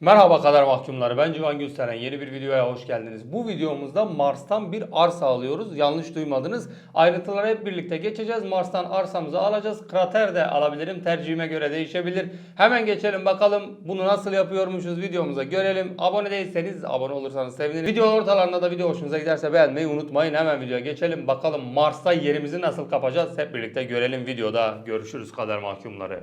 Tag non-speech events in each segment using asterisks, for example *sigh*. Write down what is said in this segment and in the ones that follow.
Merhaba kadar mahkumları ben Civan Gülseren yeni bir videoya hoş geldiniz. Bu videomuzda Mars'tan bir arsa alıyoruz. Yanlış duymadınız. Ayrıntılara hep birlikte geçeceğiz. Mars'tan arsamızı alacağız. Krater de alabilirim. Tercihime göre değişebilir. Hemen geçelim bakalım bunu nasıl yapıyormuşuz videomuza görelim. Abone değilseniz abone olursanız sevinirim. Videonun ortalarında da video hoşunuza giderse beğenmeyi unutmayın. Hemen videoya geçelim. Bakalım Mars'ta yerimizi nasıl kapacağız. Hep birlikte görelim videoda. Görüşürüz kadar mahkumları.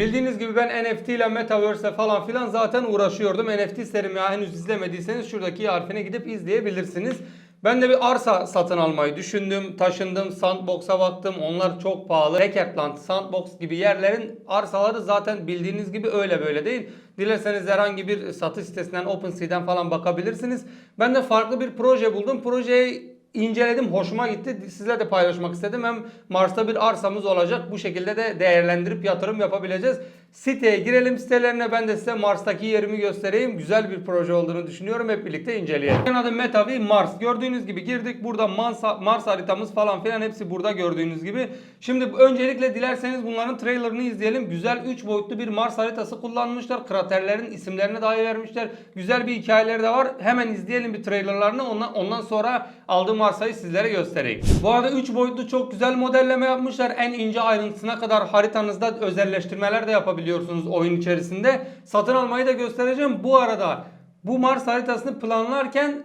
Bildiğiniz gibi ben NFT ile Metaverse falan filan zaten uğraşıyordum. NFT serimi henüz izlemediyseniz şuradaki harfine gidip izleyebilirsiniz. Ben de bir arsa satın almayı düşündüm. Taşındım, Sandbox'a baktım. Onlar çok pahalı. Decathlon, Sandbox gibi yerlerin arsaları zaten bildiğiniz gibi öyle böyle değil. Dilerseniz herhangi bir satış sitesinden, OpenSea'den falan bakabilirsiniz. Ben de farklı bir proje buldum. Projeyi inceledim, hoşuma gitti. Sizle de paylaşmak istedim. Hem Mars'ta bir arsamız olacak. Bu şekilde de değerlendirip yatırım yapabileceğiz. Siteye girelim sitelerine. Ben de size Mars'taki yerimi göstereyim. Güzel bir proje olduğunu düşünüyorum. Hep birlikte inceleyelim. Benim adım Metavi Mars. Gördüğünüz gibi girdik. Burada Mars, Mars haritamız falan filan hepsi burada gördüğünüz gibi. Şimdi öncelikle dilerseniz bunların trailerını izleyelim. Güzel 3 boyutlu bir Mars haritası kullanmışlar. Kraterlerin isimlerini dahi vermişler. Güzel bir hikayeleri de var. Hemen izleyelim bir trailerlarını. Ondan, ondan sonra aldığım arsayı sizlere göstereyim. Bu arada 3 boyutlu çok güzel modelleme yapmışlar. En ince ayrıntısına kadar haritanızda özelleştirmeler de yapabiliyorsunuz oyun içerisinde. Satın almayı da göstereceğim. Bu arada bu Mars haritasını planlarken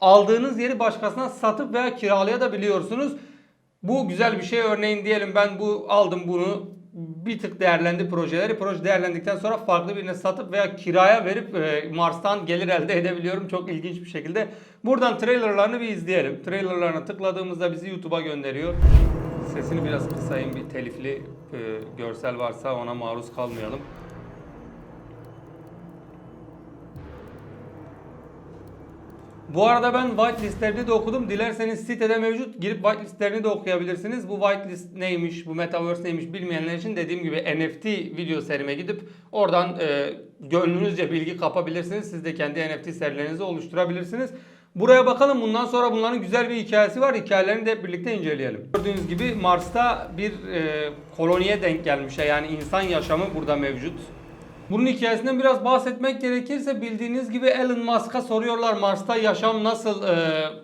aldığınız yeri başkasına satıp veya kiralayabiliyorsunuz. Bu güzel bir şey. Örneğin diyelim ben bu aldım bunu bir tık değerlendi projeleri. Proje değerlendikten sonra farklı birine satıp veya kiraya verip e, Mars'tan gelir elde edebiliyorum. Çok ilginç bir şekilde. Buradan trailerlarını bir izleyelim. Trailerlarına tıkladığımızda bizi YouTube'a gönderiyor. Sesini biraz kısayım. Bir telifli e, görsel varsa ona maruz kalmayalım. Bu arada ben whitelistlerini de okudum. Dilerseniz sitede mevcut. Girip whitelistlerini de okuyabilirsiniz. Bu whitelist neymiş, bu metaverse neymiş bilmeyenler için dediğim gibi NFT video serime gidip oradan e, gönlünüzce bilgi kapabilirsiniz. Siz de kendi NFT serilerinizi oluşturabilirsiniz. Buraya bakalım. Bundan sonra bunların güzel bir hikayesi var. Hikayelerini de hep birlikte inceleyelim. Gördüğünüz gibi Mars'ta bir e, koloniye denk gelmiş. Yani insan yaşamı burada mevcut. Bunun hikayesinden biraz bahsetmek gerekirse bildiğiniz gibi Elon Musk'a soruyorlar Mars'ta yaşam nasıl e,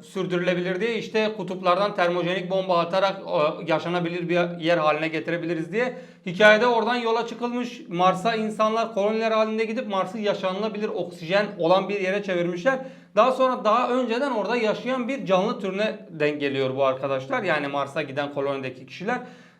sürdürülebilir diye işte kutuplardan termojenik bomba atarak e, yaşanabilir bir yer haline getirebiliriz diye. Hikayede oradan yola çıkılmış Mars'a insanlar koloniler halinde gidip Mars'ı yaşanılabilir oksijen olan bir yere çevirmişler. Daha sonra daha önceden orada yaşayan bir canlı türüne denk geliyor bu arkadaşlar. Yani Mars'a giden kolonideki kişiler.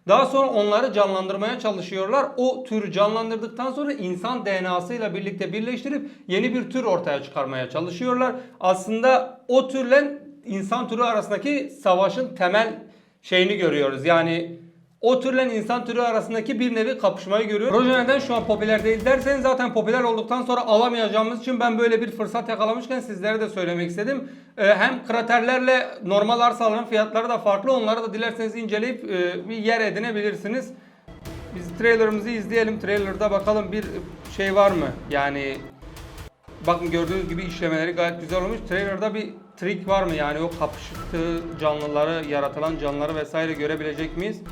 Daha sonra onları canlandırmaya çalışıyorlar. O türü canlandırdıktan sonra insan DNA'sıyla birlikte birleştirip yeni bir tür ortaya çıkarmaya çalışıyorlar. Aslında o türle insan türü arasındaki savaşın temel şeyini görüyoruz. Yani o türle insan türü arasındaki bir nevi kapışmayı görüyoruz. Proje neden şu an popüler değil derseniz zaten popüler olduktan sonra alamayacağımız için ben böyle bir fırsat yakalamışken sizlere de söylemek istedim. Ee, hem kraterlerle normal arsaların fiyatları da farklı. Onları da dilerseniz inceleyip e, bir yer edinebilirsiniz. Biz trailerımızı izleyelim. Trailer'da bakalım bir şey var mı? Yani bakın gördüğünüz gibi işlemeleri gayet güzel olmuş. Trailer'da bir trik var mı? Yani o kapıştığı canlıları, yaratılan canlıları vesaire görebilecek miyiz?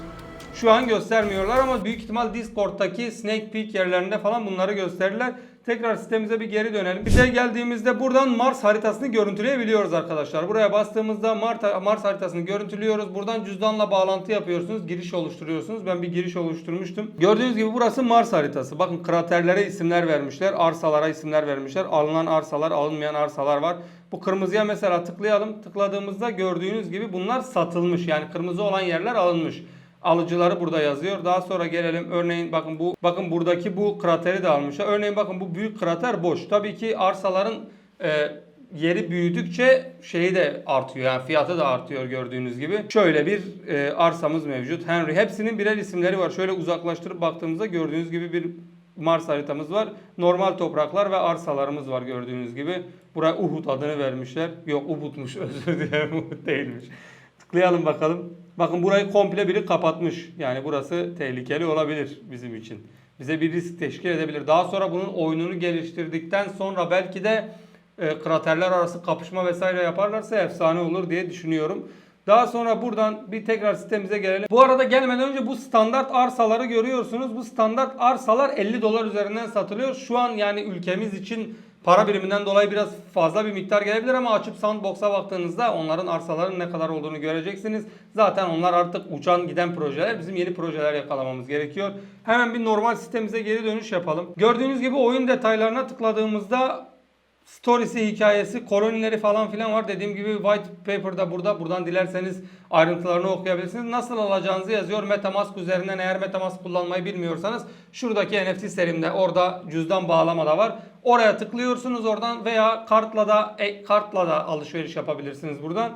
Şu an göstermiyorlar ama büyük ihtimal Discord'daki Snake Peek yerlerinde falan bunları gösterirler. Tekrar sitemize bir geri dönelim. Bize geldiğimizde buradan Mars haritasını görüntüleyebiliyoruz arkadaşlar. Buraya bastığımızda Mars haritasını görüntülüyoruz. Buradan cüzdanla bağlantı yapıyorsunuz. Giriş oluşturuyorsunuz. Ben bir giriş oluşturmuştum. Gördüğünüz gibi burası Mars haritası. Bakın kraterlere isimler vermişler. Arsalara isimler vermişler. Alınan arsalar, alınmayan arsalar var. Bu kırmızıya mesela tıklayalım. Tıkladığımızda gördüğünüz gibi bunlar satılmış. Yani kırmızı olan yerler alınmış. Alıcıları burada yazıyor. Daha sonra gelelim örneğin bakın bu bakın buradaki bu krateri de almışlar. Örneğin bakın bu büyük krater boş. Tabii ki arsaların e, yeri büyüdükçe şeyi de artıyor. Yani fiyatı da artıyor gördüğünüz gibi. Şöyle bir e, arsamız mevcut. Henry hepsinin birer isimleri var. Şöyle uzaklaştırıp baktığımızda gördüğünüz gibi bir Mars haritamız var. Normal topraklar ve arsalarımız var gördüğünüz gibi. Buraya Uhud adını vermişler. Yok Ubud'muş *laughs* özür dilerim Uhud değilmiş. Tıklayalım bakalım. Bakın burayı komple biri kapatmış. Yani burası tehlikeli olabilir bizim için. Bize bir risk teşkil edebilir. Daha sonra bunun oyununu geliştirdikten sonra belki de e, kraterler arası kapışma vesaire yaparlarsa efsane olur diye düşünüyorum. Daha sonra buradan bir tekrar sitemize gelelim. Bu arada gelmeden önce bu standart arsaları görüyorsunuz. Bu standart arsalar 50 dolar üzerinden satılıyor. Şu an yani ülkemiz için para biriminden dolayı biraz fazla bir miktar gelebilir ama açıp Soundbox'a baktığınızda onların arsaların ne kadar olduğunu göreceksiniz. Zaten onlar artık uçan giden projeler. Bizim yeni projeler yakalamamız gerekiyor. Hemen bir normal sitemize geri dönüş yapalım. Gördüğünüz gibi oyun detaylarına tıkladığımızda Storiesi, hikayesi, kolonileri falan filan var. Dediğim gibi white paper da burada. Buradan dilerseniz ayrıntılarını okuyabilirsiniz. Nasıl alacağınızı yazıyor. Metamask üzerinden eğer Metamask kullanmayı bilmiyorsanız şuradaki NFT serimde orada cüzdan bağlama da var. Oraya tıklıyorsunuz oradan veya kartla da e, kartla da alışveriş yapabilirsiniz buradan.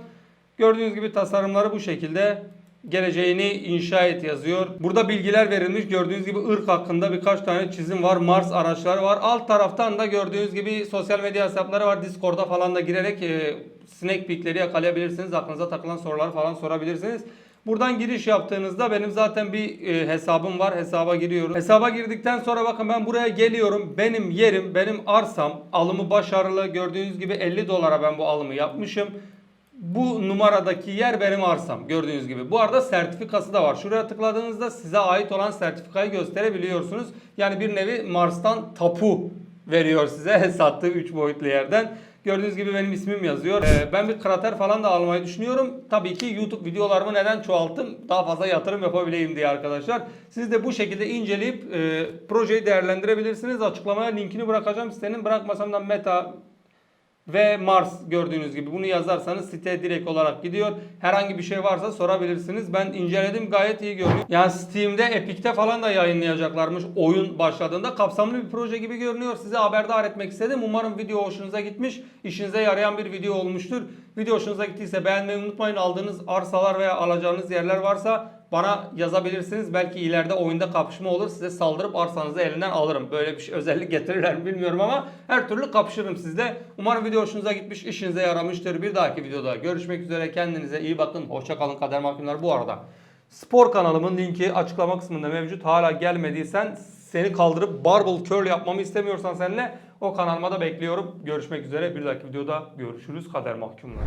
Gördüğünüz gibi tasarımları bu şekilde geleceğini inşa et yazıyor. Burada bilgiler verilmiş. Gördüğünüz gibi ırk hakkında birkaç tane çizim var. Mars araçları var. Alt taraftan da gördüğünüz gibi sosyal medya hesapları var. Discord'a falan da girerek e, sneak peek'leri yakalayabilirsiniz. Aklınıza takılan soruları falan sorabilirsiniz. Buradan giriş yaptığınızda benim zaten bir e, hesabım var. Hesaba giriyorum. Hesaba girdikten sonra bakın ben buraya geliyorum. Benim yerim, benim arsam alımı başarılı. Gördüğünüz gibi 50 dolara ben bu alımı yapmışım. Bu numaradaki yer benim arsam gördüğünüz gibi. Bu arada sertifikası da var. Şuraya tıkladığınızda size ait olan sertifikayı gösterebiliyorsunuz. Yani bir nevi Mars'tan tapu veriyor size *laughs* sattığı 3 boyutlu yerden. Gördüğünüz gibi benim ismim yazıyor. Ee, ben bir krater falan da almayı düşünüyorum. Tabii ki YouTube videolarımı neden çoğalttım? Daha fazla yatırım yapabileyim diye arkadaşlar. Siz de bu şekilde inceleyip e, projeyi değerlendirebilirsiniz. Açıklamaya linkini bırakacağım sitenin. Bırakmasam da Meta, ve Mars gördüğünüz gibi bunu yazarsanız site direkt olarak gidiyor. Herhangi bir şey varsa sorabilirsiniz. Ben inceledim gayet iyi görünüyor. Yani Steam'de Epic'te falan da yayınlayacaklarmış oyun başladığında. Kapsamlı bir proje gibi görünüyor. Size haberdar etmek istedim. Umarım video hoşunuza gitmiş. işinize yarayan bir video olmuştur. Video hoşunuza gittiyse beğenmeyi unutmayın. Aldığınız arsalar veya alacağınız yerler varsa bana yazabilirsiniz. Belki ileride oyunda kapışma olur. Size saldırıp arsanızı elinden alırım. Böyle bir şey özellik getirirler mi bilmiyorum ama her türlü kapışırım sizle. Umarım video hoşunuza gitmiş, işinize yaramıştır. Bir dahaki videoda görüşmek üzere. Kendinize iyi bakın. Hoşça kalın kader mahkumlar. Bu arada spor kanalımın linki açıklama kısmında mevcut. Hala gelmediysen seni kaldırıp barbell curl yapmamı istemiyorsan seninle o kanalıma da bekliyorum. Görüşmek üzere. Bir dahaki videoda görüşürüz kader mahkumlar.